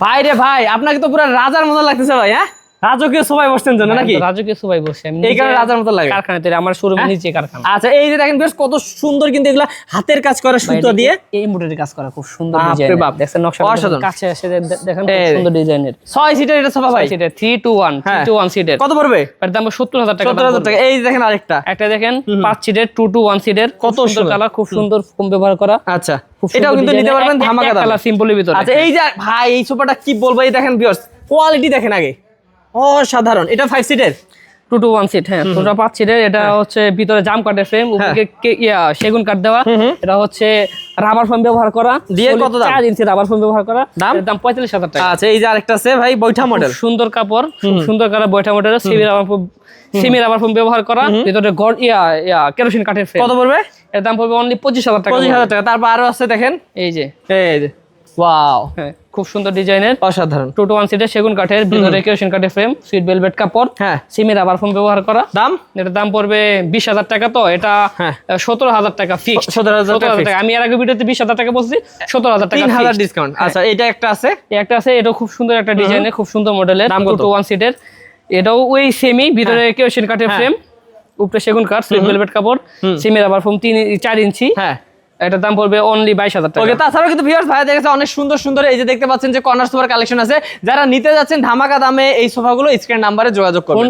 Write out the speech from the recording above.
ভাই রে ভাই আপনাকে তো পুরো রাজার মতো লাগতেছে ভাই হ্যাঁ? রাজকীয় সবাই বসছেন জন্য নাকি? রাজকীয় সবাই বসে এই কারণে রাজার মতো লাগে। কারখানা তৈরি আমার শোরুমে হ্যাঁ? নিচে কারখানা। আচ্ছা এই যে দেখেন বেশ কত সুন্দর কিন্তু এগুলা হাতের কাজ করা সুতো দিয়ে। এই এমব্রয়ডারি কাজ করা খুব সুন্দর ডিজাইন বাপ। দেখেন নকশা অসাধারণ। কাছে এসে দেখেন খুব সুন্দর ডিজাইনের ছয় সিটের এটা সোফা ভাই? সেটা 3 টু 1 হ্যাঁ। 3 টু 1 সিটের কত পড়বে? এর দাম 70000 টাকা সত্তর হাজার টাকা। এই দেখেন আরেকটা। একটা দেখেন 5 সিটের 2 টু 1 সিটের কত সুন্দর। কালার খুব সুন্দর ফোম ব্যবহার করা। আচ্ছা এটাও কিন্তু নিতে পারবেন ধামাকা দামে। কালার সিম্পলের ভিতরে। আচ্ছা এই যে ভাই এই সোফাটা কি বলব এই দেখেন ভিউয়ার্স কোয়ালিটি দেখেন আগে। অসাধারণ। এটা ফাইভ সিটের টু টু ওয়ান সিট হ্যাঁ। তোমরা পাঁচ সিটের এটা হচ্ছে ভিতরে জাম কাঠের ফ্রেম উপরে ইয়া সেগুন কাঠ দেওয়া। এটা হচ্ছে রাবার ফোম ব্যবহার করা। দিয়ে কত দাম? চার ইঞ্চি রাবার ফোম ব্যবহার করা। দাম? দাম পঁয়তাল্লিশ হাজার টাকা। আচ্ছা এই যে আরেকটা আছে ভাই বৈঠা মডেল সুন্দর কাপড় সুন্দর কাপড় বৈঠা model semi rubber foam semi rubber foam ব্যবহার করা। ভিতরে গড় ইয়া ইয়া কেরোসিন কাঠের ফ্রেম কত পড়বে? এর দাম পড়বে অনলি পঁচিশ হাজার টাকা পঁচিশ হাজার টাকা। তারপর আরও আছে দেখেন। এই যে। এই যে। ওয়াও হ্যাঁ। খুব সুন্দর ডিজাইনের অসাধারণ। টু টু ওয়ান সিটের সেগুন কাঠের ভিতরে কেরোসিন কাঠের ফ্রেম সুইট ভেলভেট কাপড় হ্যাঁ। সেমি রাবার ফোম ব্যবহার করা। দাম? এটার দাম পড়বে বিশ হাজার টাকা তো এটা হ্যাঁ। সতেরো হাজার টাকা ফিক্স 17,000 টাকা fixed। টাকা আমি এর আগে ভিডিওতে বিশ হাজার টাকা বলছি সতেরো হাজার টাকা হাজার ডিসকাউন্ট আচ্ছা এটা একটা আছে? একটা আছে এটা খুব সুন্দর একটা ডিজাইনের খুব সুন্দর মডেলের দাম টু টু ওয়ান সিটের এটাও ওই সেমি ভিতরে কেরোসিন কাঠের হ্যাঁ। ফ্রেম উপরে সেগুন কাঠ সুইট ভেলভেট কাপড় সেমি রাবার ফোম তিন চার ইঞ্চি। হ্যাঁ। এটার দাম পড়বে অনলি বাইশ হাজার টাকা। ওকে তাছাড়াও কিন্তু ভিউয়ার্স ভাই দেখেছে অনেক সুন্দর সুন্দর এই যে দেখতে পাচ্ছেন যে কর্নার সোফার কালেকশন আছে। যারা নিতে যাচ্ছেন ধামাকা দামে এই সোফাগুলো স্ক্রিন নাম্বারে যোগাযোগ করুন